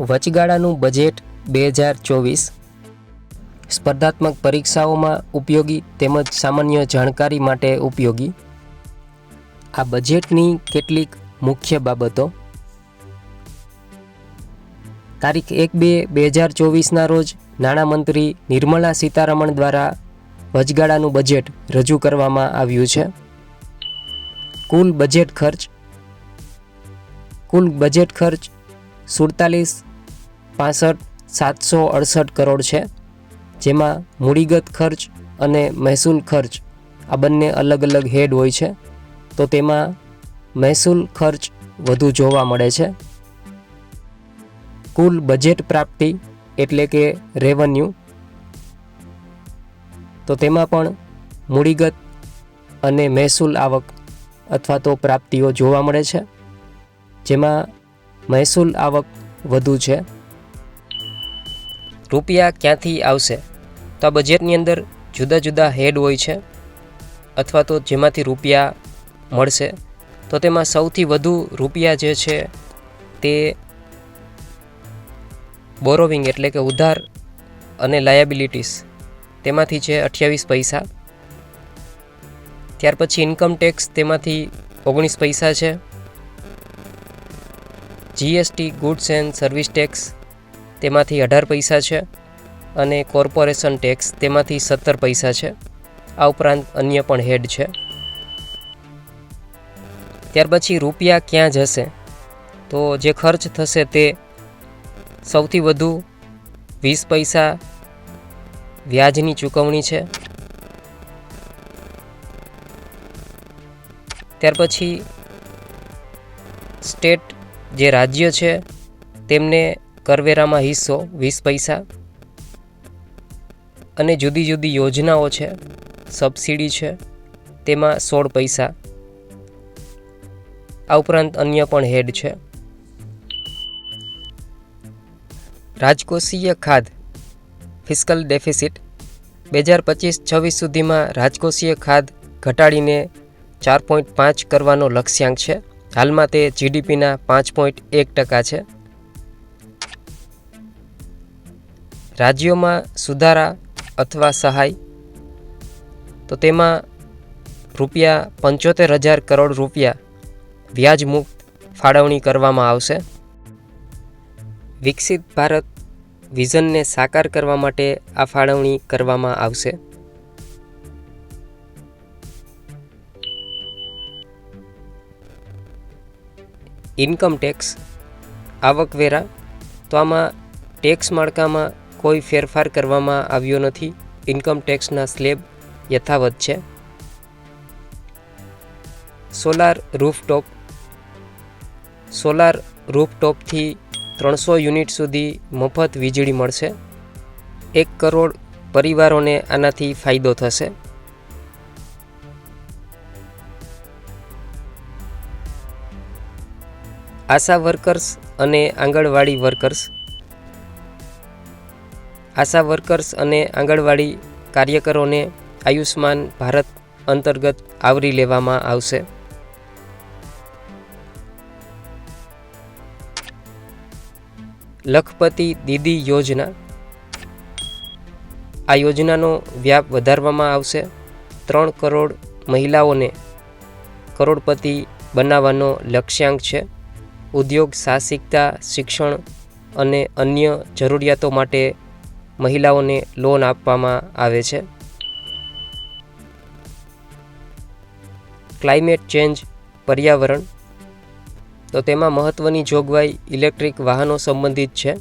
વચગાળાનું budget બે હજાર ચોવીસ. સ્પર્ધાત્મક પરીક્ષાઓમાં ઉપયોગી તેમજ સામાન્ય જાણકારી માટે ઉપયોગી. આ બજેટની કેટલીક મુખ્ય બાબતો. તારીખ એક બે બે હજાર ચોવીસના રોજ નાણામંત્રી નિર્મલા સીતારમણ દ્વારા વચગાળાનું બજેટ રજૂ કરવામાં આવ્યું છે. કુલ બજેટ ખર્ચ, કુલ બજેટ ખર્ચ સુડતાલીસ પાસઠ, સાતસો અડસઠ કરોડ છે, જેમાં મૂડીગત ખર્ચ અને મહેસૂલ ખર્ચ આ બંને અલગ અલગ હેડ હોય છે, તો તેમાં મહેસૂલ ખર્ચ વધુ જોવા મળે છે. કુલ બજેટ પ્રાપ્તિ એટલે કે રેવન્યુ, તો તેમાં પણ મૂડીગત અને મહેસૂલ આવક અથવા તો પ્રાપ્તિઓ જોવા મળે છે, જેમાં મહેસૂલ આવક વધુ છે. રૂપિયા ક્યાંથી આવશે? તો આ બજેટની અંદર જુદા જુદા હેડ હોય છે. અથવા તો જેમાંથી રૂપિયા મળશે. તો તેમાં સૌથી વધુ રૂપિયા જે છે તે બોરોવિંગ એટલે કે ઉધાર અને લાયાબિલિટીસ તેમાંથી છે અઠ્યાવીસ પૈસા. ત્યાર પછી ઇન્કમ ટેક્સ તેમાંથી ઓગણીસ પૈસા છે. GST goods and service tax તેમાંથી અઢાર પૈસા છે અને કોર્પોરેશન ટેક્સ તેમાંથી સત્તર પૈસા છે. આ ઉપરાંત અન્ય પણ હેડ છે. ત્યાર પછી રૂપિયા ક્યાં જશે? તો જે ખર્ચ થશે તે સૌથી વધુ વીસ પૈસા વ્યાજની ચૂકવણી છે. ત્યાર પછી સ્ટેટ જે રાજ્ય છે તેમને કરવેરામાં હિસ્સો, વીસ પૈસા અને જુદી જુદી યોજનાઓ છે. સબસિડી છે. તેમાં સોળ પૈસા. આ ઉપરાંત અન્ય પણ હેડ છે. રાજકોષીય ખાધ ફિસ્કલ ડેફિસિટ. બે હજાર પચીસ છવ્વીસ સુધીમાં રાજકોષીય ખાધ ઘટાડીને ચાર પોઈન્ટ પાંચ કરવાનો લક્ષ્યાંક છે. હાલમાં તે જીડીપીના પાંચ પોઈન્ટ એક ટકા છે. રાજ્યોમાં સુધારા અથવા સહાય, તો તેમાં રૂપિયા પંચોતેર હજાર કરોડ રૂપિયા વ્યાજમુક્ત ફાળવણી કરવામાં આવશે. વિકસિત ભારત વિઝનને સાકાર કરવા માટે આ ફાળવણી કરવામાં આવશે. ઇન્કમ ટેક્સ, આવકવેરા, તો આમાં ટેક્સ માળખામાં કોઈ ફેરફાર કરવામાં આવ્યો નથી. ઇન્કમ ટેક્સના સ્લેબ યથાવત છે. સોલાર રૂફટોપ સોલાર રૂફટોપથી ત્રણસો યુનિટ સુધી મફત વીજળી મળશે. એક કરોડ પરિવારોને આનાથી ફાયદો થશે. આશા વર્કર્સ અને આંગણવાડી વર્કર્સ આશા વર્કર્સ અને આંગણવાડી કાર્યકરોને આયુષ્માન ભારત અંતર્ગત આવરી લેવામાં આવશે. લખપતિ દીદી યોજના. આ યોજનાનો વ્યાપ વધારવામાં આવશે. ત્રણ કરોડ મહિલાઓને કરોડપતિ બનાવવાનો લક્ષ્યાંક છે. ઉદ્યોગ સાહસિકતા, શિક્ષણ અને અન્ય જરૂરિયાતો માટે મહિલાઓને લોન આપવામાં આવે છે. ક્લાઇમેટ ચેન્જ પર્યાવરણ. તો તેમાં મહત્ત્વની જોગવાઈ ઇલેક્ટ્રિક વાહનો સંબંધિત છે.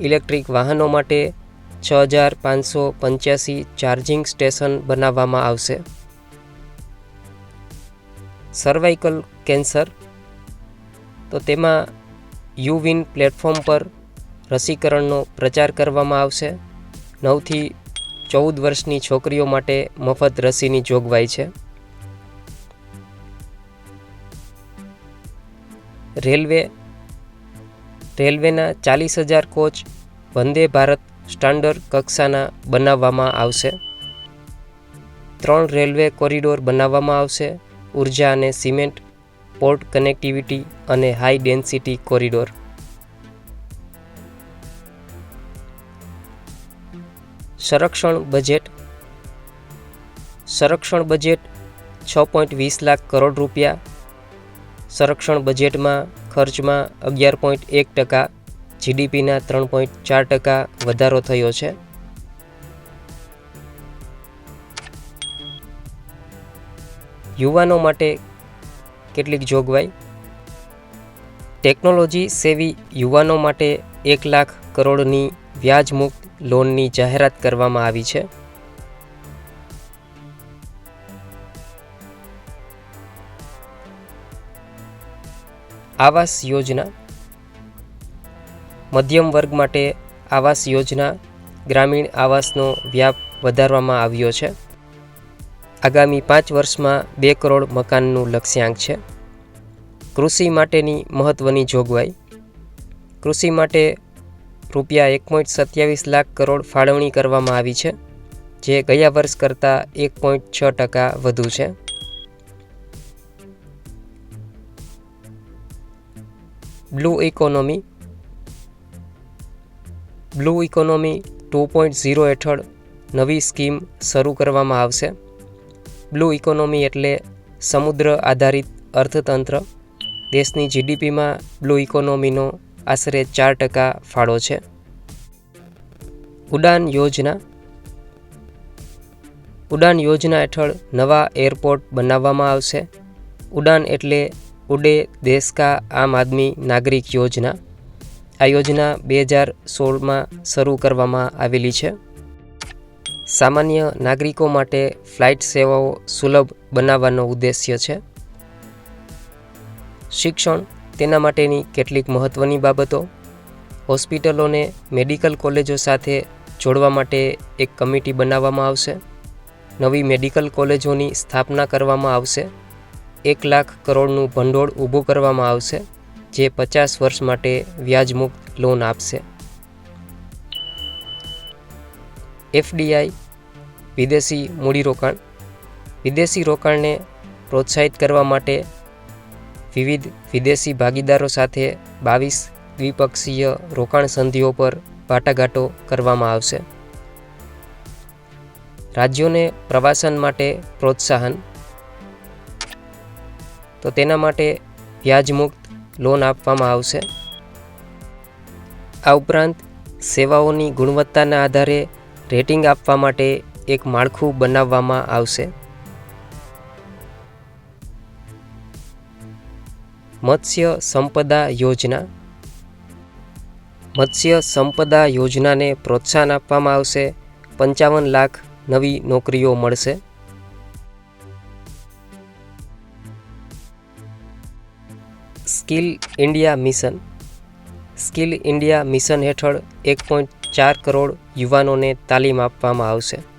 ઇલેક્ટ્રિક વાહનો માટે છ હજાર પાંચસો પંચ્યાસી ચાર્જિંગ સ્ટેશન બનાવવામાં આવશે. સર્વાઇકલ કેન્સર તો તેમાં યુવિન પ્લેટફોર્મ પર રસીકરણનો પ્રચાર કરવામાં આવશે. નવથી ચૌદ વર્ષની છોકરીઓ માટે મફત રસીની જોગવાઈ છે. રેલવે, રેલવેના ચાલીસ હજાર કોચ વંદે ભારત સ્ટાન્ડર્ડ કક્ષાના બનાવવામાં આવશે. ત્રણ રેલવે કોરિડોર બનાવવામાં આવશે, ઊર્જા અને સિમેન્ટ, પોર્ટ કનેક્ટિવિટી અને હાઈ ડેન્સિટી કોરિડોર. સંરક્ષણ બજેટ. સંરક્ષણ બજેટ છ પોઈન્ટ વીસ લાખ કરોડ રૂપિયા. સંરક્ષણ બજેટમાં ખર્ચમાં અગિયાર પોઈન્ટ એક ટકા, જીડીપીના ત્રણ પોઈન્ટ ચાર ટકા વધારો થયો છે. યુવાનો માટે કેટલીક જોગવાઈ. ટેકનોલોજી સેવી યુવાનો માટે એક લાખ કરોડની વ્યાજમુક્ત લોનની જાહેરાત કરવામાં આવી છે. આવાસ યોજના. મધ્યમ વર્ગ માટે આવાસ યોજના ગ્રામીણ આવાસનો વ્યાપ વધારવામાં આવ્યો છે. આગામી પાંચ વર્ષમાં બે કરોડ મકાનનું લક્ષ્યાંક છે. કૃષિ માટેની મહત્ત્વની જોગવાઈ. કૃષિ માટે રૂપિયા એક પોઈન્ટ સત્યાવીસ લાખ કરોડ ફાળવણી કરવામાં આવી છે, જે ગયા વર્ષ કરતાં એક પોઈન્ટ છ ટકા વધુ છે. Blue economy. Blue economy two point zero હેઠળ નવી સ્કીમ શરૂ કરવામાં આવશે. બ્લુ ઇકોનોમી એટલે સમુદ્ર આધારિત અર્થતંત્ર. દેશની જીડીપીમાં બ્લુ ઇકોનોમીનો આશરે ચાર ટકા ફાળો છે. ઉડાન યોજના. ઉડાન યોજના હેઠળ નવા એરપોર્ટ બનાવવામાં આવશે. ઉડાન એટલે ઉડે દેશ કા આમ આદમી નાગરિક યોજના. આ યોજના બે હજાર સોળમાં શરૂ કરવામાં આવેલી છે. સામાન્ય નાગરિકો માટે ફ્લાઇટ સેવાઓ સુલભ બનાવવાનો ઉદ્દેશ્ય છે. શિક્ષણ તેના માટેની કેટલીક મહત્ત્વની બાબતો, હોસ્પિટલોને મેડિકલ કોલેજો સાથે જોડવા માટે એક કમિટી બનાવવામાં આવશે, નવી મેડિકલ કોલેજોની સ્થાપના કરવામાં આવશે, એક લાખ કરોડનું ભંડોળ ઊભું કરવામાં આવશે, જે પચાસ વર્ષ માટે વ્યાજમુક્ત લોન આપશે. એફડીઆઈ, વિદેશી મૂડીરોકાણ. વિદેશી રોકાણને પ્રોત્સાહિત કરવા માટે વિવિધ વિદેશી ભાગીદારો સાથે બાવીસ દ્વિપક્ષીય રોકાણ સંધિઓ પર વાટાઘાટો કરવામાં આવશે. રાજ્યોને પ્રવાસન માટે પ્રોત્સાહન. તો તેના માટે વ્યાજમુક્ત લોન આપવામાં આવશે. આ ઉપરાંત સેવાઓની ગુણવત્તાના આધારે રેટિંગ આપવા માટે એક માળખું બનાવવામાં આવશે. મત્સ્ય સંપદા યોજના. મત્સ્ય સંપદા યોજનાને પ્રોત્સાહન આપવામાં આવશે. પંચાવન લાખ નવી નોકરીઓ મળશે. Skill India mission. Skill India mission હેઠળ એક પોઈન્ટ ચાર કરોડ યુવાનોને તાલીમ આપવામાં આવશે.